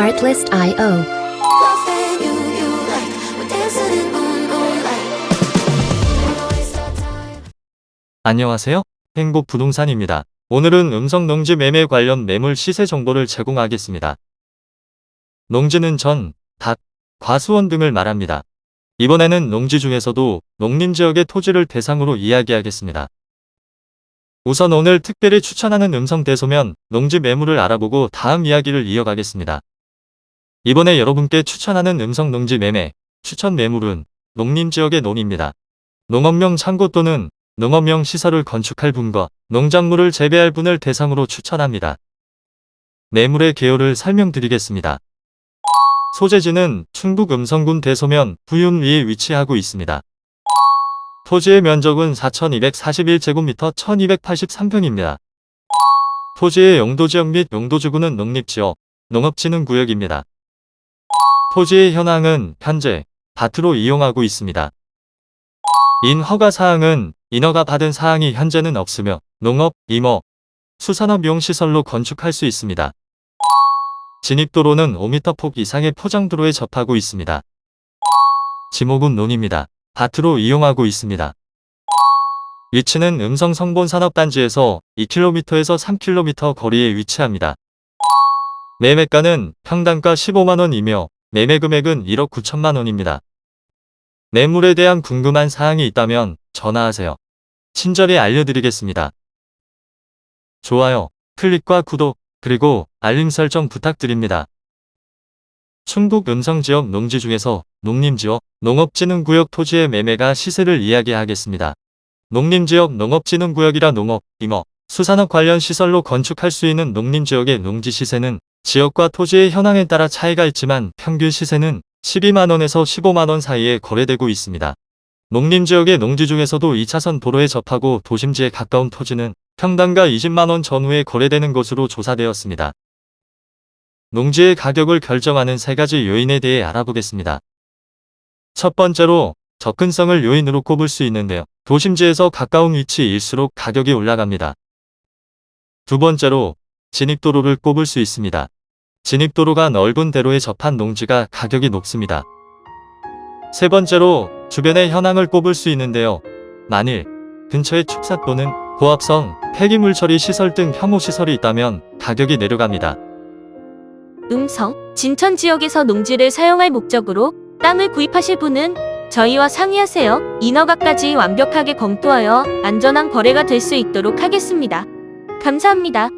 Our time. 안녕하세요. 행복 부동산입니다. 오늘은 음성 농지 매매 관련 매물 시세 정보를 제공하겠습니다. 농지는 전, 닭, 과수원 등을 말합니다. 이번에는 농지 중에서도 농림 지역의 토지를 대상으로 이야기하겠습니다. 우선 오늘 특별히 추천하는 음성 대소면 농지 매물을 알아보고 다음 이야기를 이어가겠습니다. 이번에 여러분께 추천하는 음성 농지 매매, 추천 매물은 농림 지역의 논입니다. 농업용 창고 또는 농업용 시설을 건축할 분과 농작물을 재배할 분을 대상으로 추천합니다. 매물의 개요를 설명드리겠습니다. 소재지는 충북 음성군 대소면 부윤 위에 위치하고 있습니다. 토지의 면적은 4241제곱미터 1283평입니다. 토지의 용도지역 및 용도지구는 농립지역, 농업진흥구역입니다. 토지의 현황은 현재 밭으로 이용하고 있습니다. 인 허가 사항은 인허가 받은 사항이 현재는 없으며 농업, 임업, 수산업용 시설로 건축할 수 있습니다. 진입도로는 5m 폭 이상의 포장도로에 접하고 있습니다. 지목은 논입니다. 밭으로 이용하고 있습니다. 위치는 음성 성본 산업단지에서 2km에서 3km 거리에 위치합니다. 매매가는 평당가 15만원이며 매매 금액은 1억 9천만 원입니다. 매물에 대한 궁금한 사항이 있다면 전화하세요. 친절히 알려드리겠습니다. 좋아요, 클릭과 구독, 그리고 알림 설정 부탁드립니다. 충북 음성지역 농지 중에서 농림지역, 농업진흥구역 토지의 매매가 시세를 이야기하겠습니다. 농림지역 농업진흥구역이라 농업, 임업, 수산업 관련 시설로 건축할 수 있는 농림지역의 농지 시세는 지역과 토지의 현황에 따라 차이가 있지만 평균 시세는 12만원에서 15만원 사이에 거래되고 있습니다. 농림지역의 농지 중에서도 2차선 도로에 접하고 도심지에 가까운 토지는 평당가 20만원 전후에 거래되는 것으로 조사되었습니다. 농지의 가격을 결정하는 세 가지 요인에 대해 알아보겠습니다. 첫 번째로 접근성을 요인으로 꼽을 수 있는데요. 도심지에서 가까운 위치일수록 가격이 올라갑니다. 두 번째로 진입도로를 꼽을 수 있습니다. 진입도로가 넓은 대로에 접한 농지가 가격이 높습니다. 세 번째로 주변의 현황을 꼽을 수 있는데요. 만일 근처에 축사 또는 고압성, 폐기물 처리 시설 등 혐오 시설이 있다면 가격이 내려갑니다. 음성, 진천 지역에서 농지를 사용할 목적으로 땅을 구입하실 분은 저희와 상의하세요. 인허가까지 완벽하게 검토하여 안전한 거래가 될 수 있도록 하겠습니다. 감사합니다.